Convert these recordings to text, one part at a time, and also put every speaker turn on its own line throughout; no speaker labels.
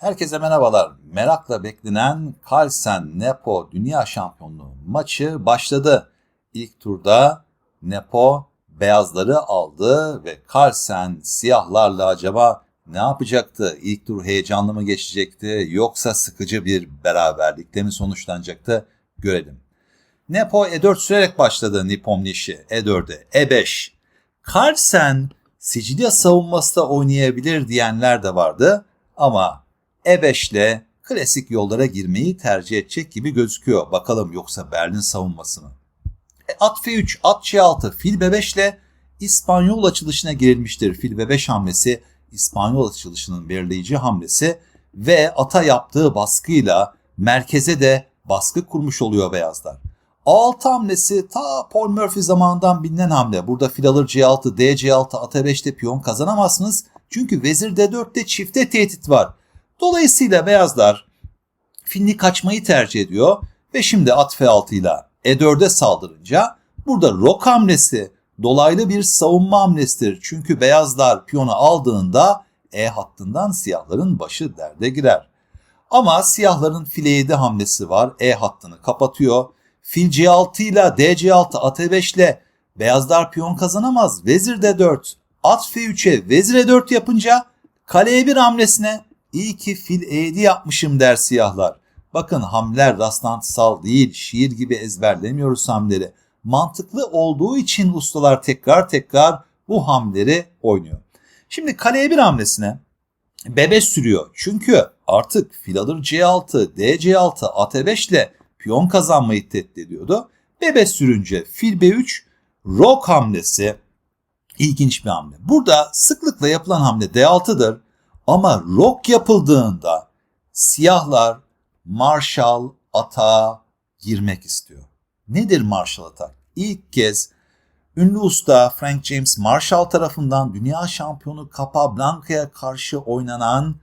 Herkese merhabalar. Merakla beklenen Carlsen Nepo Dünya Şampiyonluğu maçı başladı. İlk turda Nepo beyazları aldı ve Carlsen siyahlarla acaba ne yapacaktı? İlk tur heyecanlı mı geçecekti yoksa sıkıcı bir beraberlikle mi sonuçlanacaktı? Görelim. Nepo E4 sürerek başladı Nippon Nishi E4'e E5. Carlsen Sicilya savunması da oynayabilir diyenler de vardı ama E5 ile klasik yollara girmeyi tercih edecek gibi gözüküyor. Bakalım yoksa Berlin savunması mı? E, at F3, at C6, fil B5 ile İspanyol açılışına girilmiştir. Fil B5 hamlesi İspanyol açılışının belirleyici hamlesi ve ata yaptığı baskıyla merkeze de baskı kurmuş oluyor beyazlar. A6 hamlesi ta Paul Murphy zamanından bilinen hamle. Burada fil alır C6, D C6, at E5'te piyon kazanamazsınız. Çünkü vezir D4'te çifte tehdit var. Dolayısıyla beyazlar filini kaçmayı tercih ediyor ve şimdi at F6 ile E4'e saldırınca burada rok hamlesi dolaylı bir savunma hamlesidir. Çünkü beyazlar piyonu aldığında E hattından siyahların başı derde girer. Ama siyahların file 7 hamlesi var. E hattını kapatıyor. Fil C6 ile DC6 at E5 ile beyazlar piyon kazanamaz. Vezir D4 at F3'e vezir E4 yapınca kale E1 hamlesine iyi ki fil E7 yapmışım der siyahlar. Bakın hamleler rastlantısal değil, şiir gibi ezberlemiyoruz hamleleri. Mantıklı olduğu için ustalar tekrar tekrar bu hamleleri oynuyor. Şimdi kale E1 hamlesine bebe sürüyor. Çünkü artık fil alır C6, DC6, at E5 ile piyon kazanmayı tehdit ediyordu. Bebe sürünce fil B3 rok hamlesi ilginç bir hamle. Burada sıklıkla yapılan hamle D6'dır. Ama rok yapıldığında siyahlar Marshall atağa girmek istiyor. Nedir Marshall atak? İlk kez ünlü usta Frank James Marshall tarafından dünya şampiyonu Capablanca'ya karşı oynanan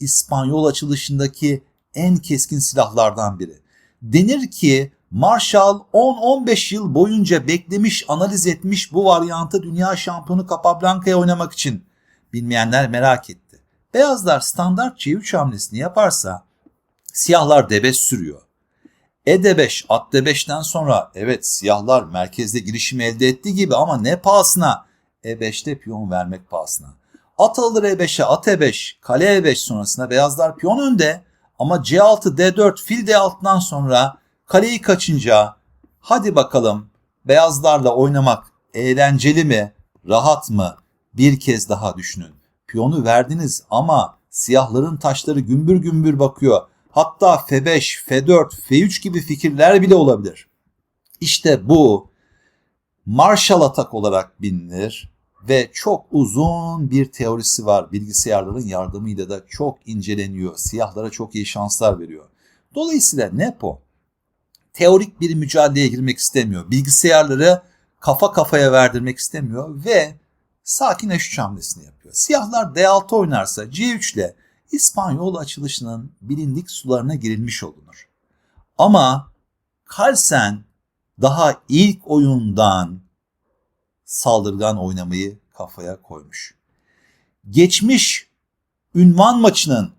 İspanyol açılışındaki en keskin silahlardan biri. Denir ki Marshall 10-15 yıl boyunca beklemiş, analiz etmiş bu varyantı dünya şampiyonu Capablanca'ya oynamak için. Bilmeyenler merak etti. Beyazlar standart C3 hamlesini yaparsa siyahlar D5 sürüyor. E D5, at D5'ten sonra evet siyahlar merkezde girişim elde ettiği gibi ama ne pahasına? E5'te piyon vermek pahasına. At alır E5'e at E5, kale E5 sonrasında beyazlar piyon önde ama C6, D4, fil D6'dan sonra kaleyi kaçınca hadi bakalım beyazlarla oynamak eğlenceli mi, rahat mı? Bir kez daha düşünün. Piyonu verdiniz ama siyahların taşları gümbür gümbür bakıyor. Hatta F5, F4, F3 gibi fikirler bile olabilir. İşte bu Marshall atak olarak bilinir ve çok uzun bir teorisi var. Bilgisayarların yardımıyla da çok inceleniyor. Siyahlara çok iyi şanslar veriyor. Dolayısıyla Nepo teorik bir mücadeleye girmek istemiyor. Bilgisayarları kafa kafaya verdirmek istemiyor ve sakin H3 hamlesini yapıyor. Siyahlar D6 oynarsa C3 ile İspanyol açılışının bilindik sularına girilmiş olunur. Ama Carlsen daha ilk oyundan saldırgan oynamayı kafaya koymuş. Geçmiş ünvan maçının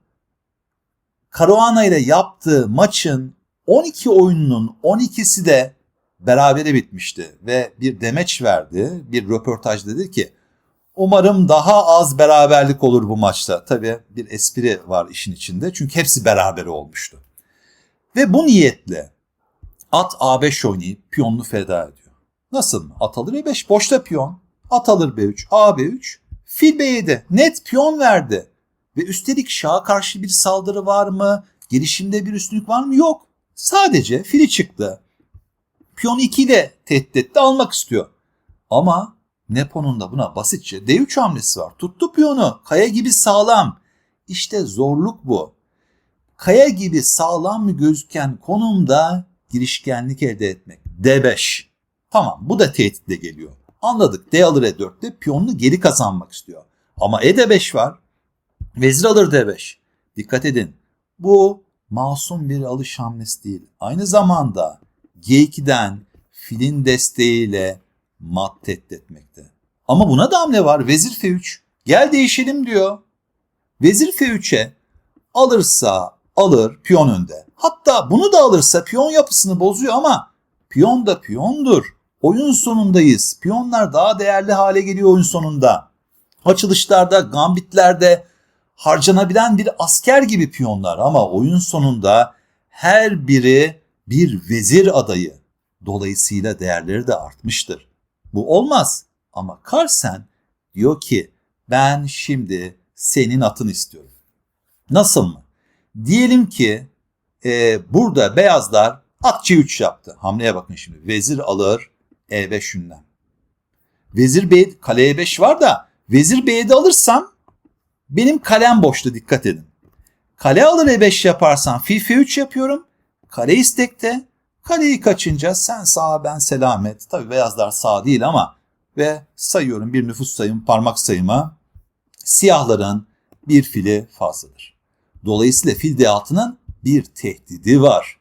Caruana ile yaptığı maçın 12 oyununun 12'si de berabere bitmişti ve bir demeç verdi. Bir röportaj dedi ki umarım daha az beraberlik olur bu maçta. Tabii bir espri var işin içinde çünkü hepsi beraber olmuştu. Ve bu niyetle at A5 oynayıp piyonunu feda ediyor. Nasıl mı? At alır E5 boşta piyon. At alır B3, AB3, fil B7 net piyon verdi. Ve üstelik şaha karşı bir saldırı var mı? Gelişimde bir üstünlük var mı? Yok. Sadece fili çıktı. Piyon 2 ile tehdit etti almak istiyor. Ama Nepo'nun da buna basitçe D3 hamlesi var. Tuttu piyonu. Kaya gibi sağlam. İşte zorluk bu. Kaya gibi sağlam mı gözüken konumda girişkenlik elde etmek. D5. Tamam bu da tehditle geliyor. Anladık. D alır E4'te piyonunu geri kazanmak istiyor. Ama E D5 var. Vezir alır D5. Dikkat edin. Bu masum bir alış hamlesi değil. Aynı zamanda G2'den filin desteğiyle mat etmekte. Ama buna da hamle var. Vezir F3. Gel değişelim diyor. Vezir F3'e alırsa alır piyon önde. Hatta bunu da alırsa piyon yapısını bozuyor ama piyon da piyondur. Oyun sonundayız. Piyonlar daha değerli hale geliyor oyun sonunda. Açılışlarda, gambitlerde harcanabilen bir asker gibi piyonlar ama oyun sonunda her biri bir vezir adayı. Dolayısıyla değerleri de artmıştır. Bu olmaz ama Carlsen diyor ki ben şimdi senin atını istiyorum. Nasıl mı? Diyelim ki e, burada beyazlar at C3 yaptı. Hamleye bakın şimdi. Vezir alır E5 ünlem. Vezir B, kale E5 var da vezir B7 alırsam benim kalem boşta dikkat edin. Kale alır E5 yaparsam fil F3 yapıyorum. Kale istekte. Kaleyi kaçınca sen sağ ben selamet. Tabi beyazlar sağ değil ama ve sayıyorum bir nüfus sayım parmak sayıma. Siyahların bir fili fazladır. Dolayısıyla fil D6'nın bir tehdidi var.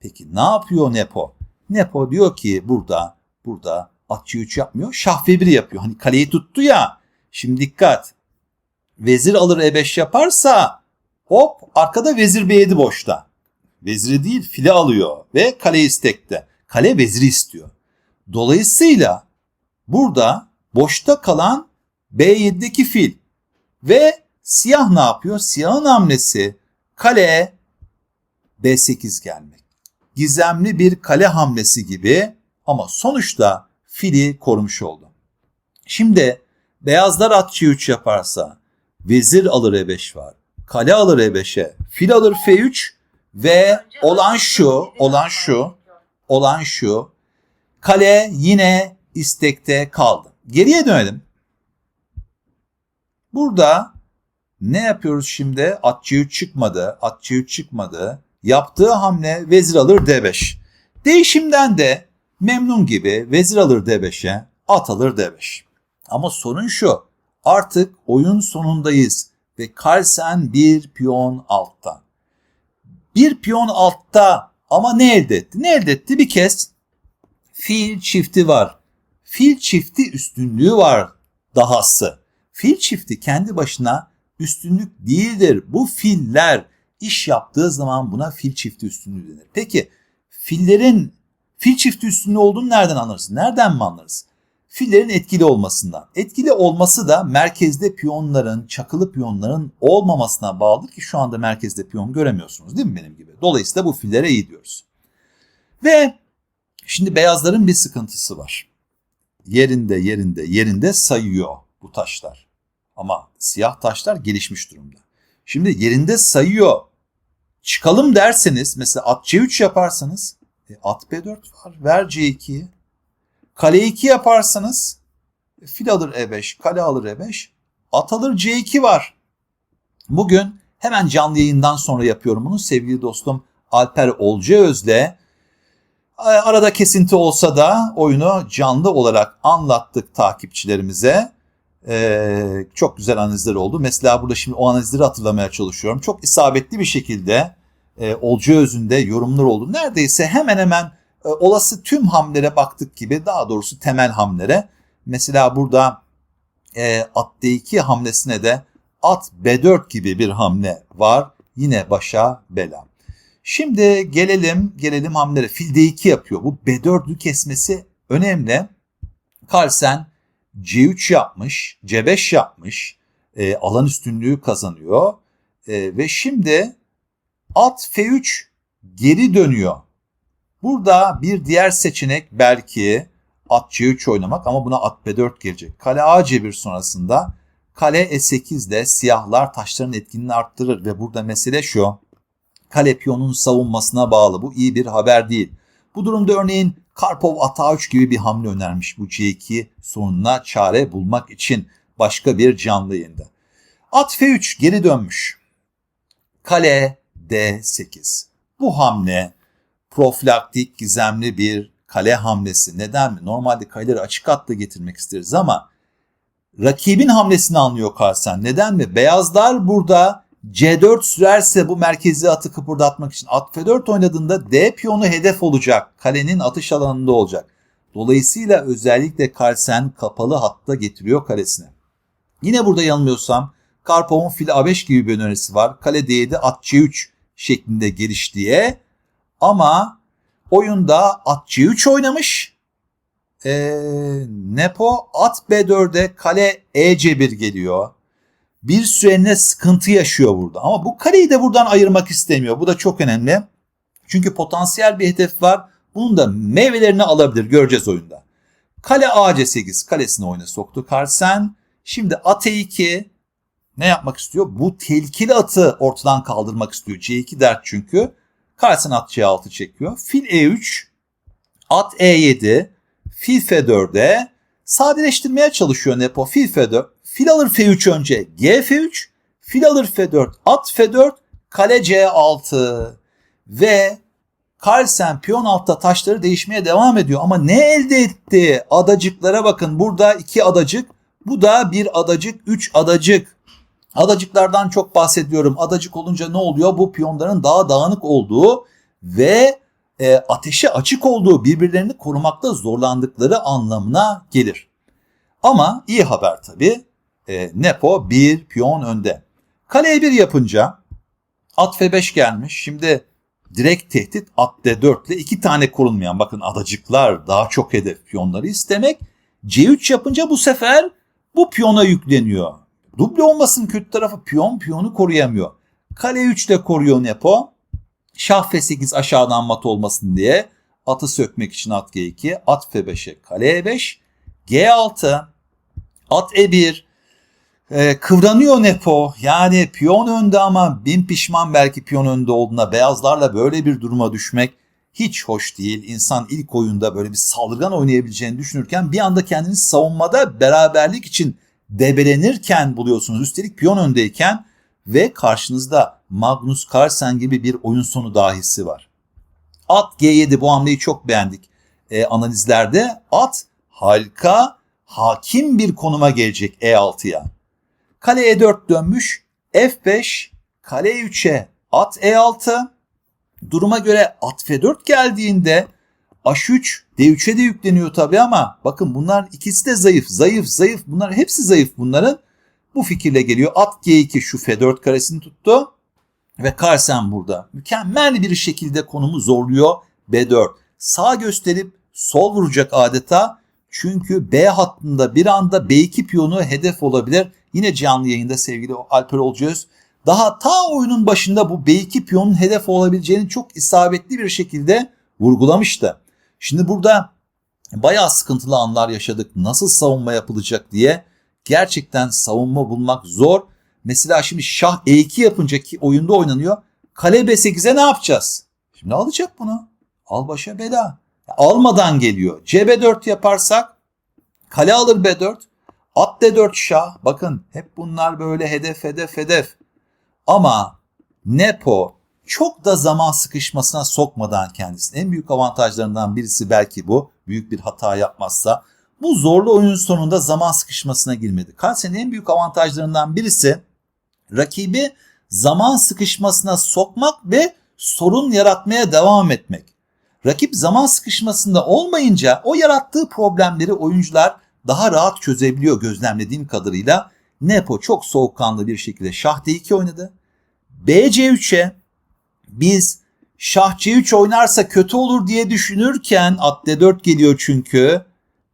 Peki ne yapıyor Nepo? Nepo diyor ki burada burada at C3 yapmıyor. Şah F1 yapıyor. Hani kaleyi tuttu ya. Şimdi dikkat. Vezir alır E5 yaparsa hop arkada vezir B7 boşta. Veziri değil fili alıyor ve kale istekte. Kale veziri istiyor. Dolayısıyla burada boşta kalan B7'deki fil ve siyah ne yapıyor? Siyahın hamlesi kaleye B8 gelmek. Gizemli bir kale hamlesi gibi ama sonuçta fili korumuş oldu. Şimdi beyazlar at C3 yaparsa vezir alır E5 var. Kale alır E5'e, fil alır F3 ve olan şu, olan şu, olan şu. Kale yine istekte kaldı. Geriye dönelim. Burada ne yapıyoruz şimdi? At C3 çıkmadı, at C3 çıkmadı. Yaptığı hamle vezir alır D5. Değişimden de memnun gibi vezir alır D5'e, at alır D5. Ama sorun şu. Artık oyun sonundayız ve Carlsen bir piyon altta. Bir piyon altta ama ne elde etti? Ne elde etti? Bir kez fil çifti var. Fil çifti üstünlüğü var dahası. Fil çifti kendi başına üstünlük değildir. Bu filler iş yaptığı zaman buna fil çifti üstünlüğü denir. Peki fillerin fil çifti üstünlüğü olduğunu nereden anlarız? Nereden mi anlarız? Fillerin etkili olmasından. Etkili olması da merkezde piyonların, çakılı piyonların olmamasına bağlıdır ki şu anda merkezde piyon göremiyorsunuz değil mi benim gibi? Dolayısıyla bu fillere iyi diyoruz. Ve şimdi beyazların bir sıkıntısı var. Yerinde, yerinde, yerinde sayıyor bu taşlar. Ama siyah taşlar gelişmiş durumda. Şimdi yerinde sayıyor. Çıkalım derseniz mesela at C3 yaparsanız e, at B4 var. Ver C2'yi. Kale 2 yaparsanız fil alır E5, kale alır E5, at alır C2 var. Bugün hemen canlı yayından sonra yapıyorum bunu. Sevgili dostum Alper Olcaöz'le e, arada kesinti olsa da oyunu canlı olarak anlattık takipçilerimize. Ee, çok güzel analizler oldu. Mesela burada şimdi o analizleri hatırlamaya çalışıyorum. Çok isabetli bir şekilde e, Olcaöz'ünde yorumlar oldu. Neredeyse hemen hemen e, olası tüm hamlere baktık gibi daha doğrusu temel hamlere. Mesela burada e, at D2 hamlesine de at B4 gibi bir hamle var. Yine başa bela. Şimdi gelelim gelelim hamlere. Fil D2 yapıyor. Bu B4'ü kesmesi önemli. Carlsen C3 yapmış, C5 yapmış. E, alan üstünlüğü kazanıyor. E, ve şimdi at F3 geri dönüyor. Burada bir diğer seçenek belki at C3 oynamak ama buna at B4 gelecek. Kale A C1 sonrasında kale E8 ile siyahlar taşların etkinliğini arttırır ve burada mesele şu. Kale piyonun savunmasına bağlı. Bu iyi bir haber değil. Bu durumda örneğin Karpov at A3 gibi bir hamle önermiş bu C2 sorununa çare bulmak için başka bir canlı yayında. At F3 geri dönmüş. Kale D8. Bu hamle profilaktik, gizemli bir kale hamlesi. Neden mi? Normalde kaleleri açık hatta getirmek isteriz ama rakibin hamlesini anlıyor Carlsen. Neden mi? Beyazlar burada C4 sürerse bu merkezi atı kıpırdatmak için at F4 oynadığında D piyonu hedef olacak. Kalenin atış alanında olacak. Dolayısıyla özellikle Carlsen kapalı hatta getiriyor kalesine. Yine burada yanılmıyorsam Karpov'un fil A5 gibi bir önerisi var. Kale D7 at C3 şeklinde geliştiğe. Ama oyunda at C3 oynamış. Ee, Nepo at B4'e kale EC1 geliyor. Bir süreliğine sıkıntı yaşıyor burada. Ama bu kaleyi de buradan ayırmak istemiyor. Bu da çok önemli. Çünkü potansiyel bir hedef var. Bunun da meyvelerini alabilir. Göreceğiz oyunda. Kale AC8 kalesini oyuna soktu Carlsen. Şimdi at E2 ne yapmak istiyor? Bu tehlikeli atı ortadan kaldırmak istiyor. C2 dert çünkü. Carlsen at C6 çekiyor. Fil E3, at E7, fil F4'e sadeleştirmeye çalışıyor Nepo. Fil F4, fil alır F3 önce, G F3, fil alır F4, at F4, kale C6 ve Carlsen piyon altta taşları değişmeye devam ediyor. Ama ne elde etti? Adacıklara bakın. Burada iki adacık. Bu da bir adacık, üç adacık. Adacıklardan çok bahsediyorum. Adacık olunca ne oluyor? Bu piyonların daha dağınık olduğu ve e, ateşe açık olduğu, birbirlerini korumakta zorlandıkları anlamına gelir. Ama iyi haber tabii. E, Nepo bir piyon önde. Kaleye bir yapınca at F5 gelmiş. Şimdi direkt tehdit at D4 ile iki tane korunmayan bakın adacıklar daha çok hedef piyonları istemek. C3 yapınca bu sefer bu piyona yükleniyor. Duble olmasın kötü tarafı piyon piyonu koruyamıyor. Kale 3 de koruyor Nepo. Şah F8 aşağıdan mat olmasın diye atı sökmek için at G2, at F5'e kale E5, G6, at E1, ee, kıvranıyor Nepo. Yani piyon önde ama bin pişman belki piyon önde olduğuna beyazlarla böyle bir duruma düşmek hiç hoş değil. İnsan ilk oyunda böyle bir saldırgan oynayabileceğini düşünürken bir anda kendini savunmada beraberlik için debelenirken buluyorsunuz. Üstelik piyon öndeyken ve karşınızda Magnus Carlsen gibi bir oyun sonu dahisi var. At G7 bu hamleyi çok beğendik e, analizlerde. At harika hakim bir konuma gelecek E6'ya. Kale E4 dönmüş. F5, kale E3'e at E6. Duruma göre at F4 geldiğinde H3, D3'e de yükleniyor tabii ama bakın bunlar ikisi de zayıf, zayıf, zayıf. Bunlar hepsi zayıf bunların. Bu fikirle geliyor. At G2 şu F4 karesini tuttu. Ve Carlsen burada mükemmel bir şekilde konumu zorluyor B4. Sağ gösterip sol vuracak adeta. Çünkü B hattında bir anda B2 piyonu hedef olabilir. Yine canlı yayında sevgili Alper Olcayöz daha ta oyunun başında bu B2 piyonun hedef olabileceğini çok isabetli bir şekilde vurgulamıştı. Şimdi burada bayağı sıkıntılı anlar yaşadık. Nasıl savunma yapılacak diye gerçekten savunma bulmak zor. Mesela şimdi şah E2 yapınca ki oyunda oynanıyor. Kale B8'e ne yapacağız? Şimdi alacak bunu. Al başa bela. Almadan geliyor. CB4 yaparsak kale alır B4. At D4 şah. Bakın hep bunlar böyle hedef hedef hedef. Ama Nepo çok da zaman sıkışmasına sokmadan kendisini. En büyük avantajlarından birisi belki bu. Büyük bir hata yapmazsa. Bu zorlu oyun sonunda zaman sıkışmasına girmedi. Carlsen'in en büyük avantajlarından birisi rakibi zaman sıkışmasına sokmak ve sorun yaratmaya devam etmek. Rakip zaman sıkışmasında olmayınca o yarattığı problemleri oyuncular daha rahat çözebiliyor gözlemlediğim kadarıyla. Nepo çok soğukkanlı bir şekilde şah d2 oynadı. BC3'e biz şah c3 oynarsa kötü olur diye düşünürken at d4 geliyor çünkü.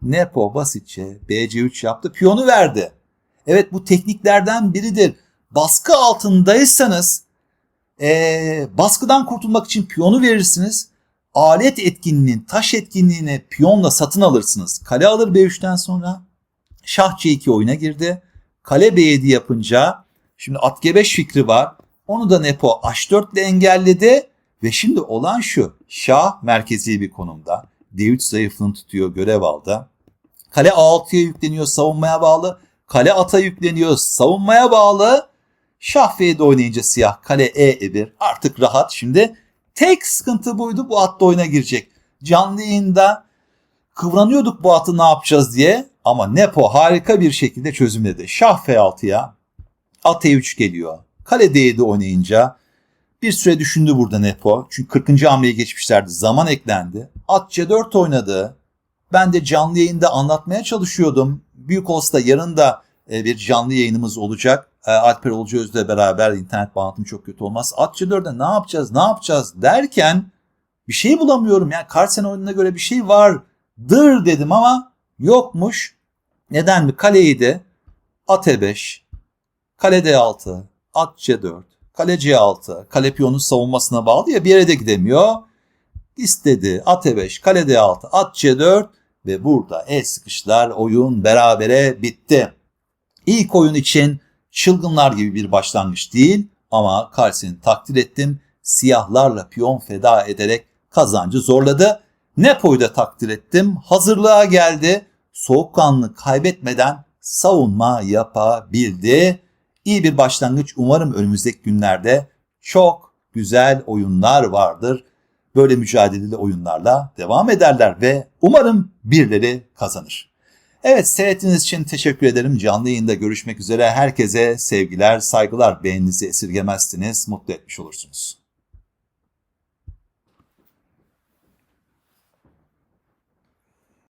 Nepo basitçe BC3 yaptı piyonu verdi. Evet bu tekniklerden biridir. Baskı altındaysanız ee, baskıdan kurtulmak için piyonu verirsiniz alet etkinliğinin, taş etkinliğini piyonla satın alırsınız. Kale alır B3'ten sonra. Şah C2 oyuna girdi. Kale B7 yapınca şimdi at G5 fikri var. Onu da Nepo H4 ile engelledi. Ve şimdi olan şu. Şah merkezi bir konumda. D3 zayıflığını tutuyor görev aldı. Kale A6'ya yükleniyor savunmaya bağlı. Kale ata yükleniyor savunmaya bağlı. Şah F7 oynayınca siyah kale E1 artık rahat. Şimdi Tek sıkıntı buydu bu atla oyuna girecek. Canlı yayında kıvranıyorduk bu atı ne yapacağız diye ama Nepo harika bir şekilde çözümledi. Şah F6'ya at E3 geliyor. Kale D7 oynayınca bir süre düşündü burada Nepo. Çünkü 40. hamleye geçmişlerdi. Zaman eklendi. At C4 oynadı. Ben de canlı yayında anlatmaya çalışıyordum. Büyük olsa yarın da e, bir canlı yayınımız olacak. e, Alper Olcuöz'le beraber internet bağlantım çok kötü olmaz. At C4'de ne yapacağız, ne yapacağız derken bir şey bulamıyorum. Yani Carlsen oyununa göre bir şey vardır dedim ama yokmuş. Neden mi? Kaleyi de at E5, kale D6, at C4, kale C6, kale piyonun savunmasına bağlı ya bir yere de gidemiyor. İstedi at E5, kale D6, at C4 ve burada el sıkışlar oyun berabere bitti. İlk oyun için çılgınlar gibi bir başlangıç değil ama Carlsen'i takdir ettim. Siyahlarla piyon feda ederek kazancı zorladı. Nepo'yu da takdir ettim. Hazırlığa geldi. Soğukkanlı kaybetmeden savunma yapabildi. İyi bir başlangıç. Umarım önümüzdeki günlerde çok güzel oyunlar vardır. Böyle mücadeleli oyunlarla devam ederler ve umarım birileri kazanır. Evet seyrettiğiniz için teşekkür ederim. Canlı yayında görüşmek üzere. Herkese sevgiler, saygılar. Beğeninizi esirgemezsiniz. Mutlu etmiş olursunuz.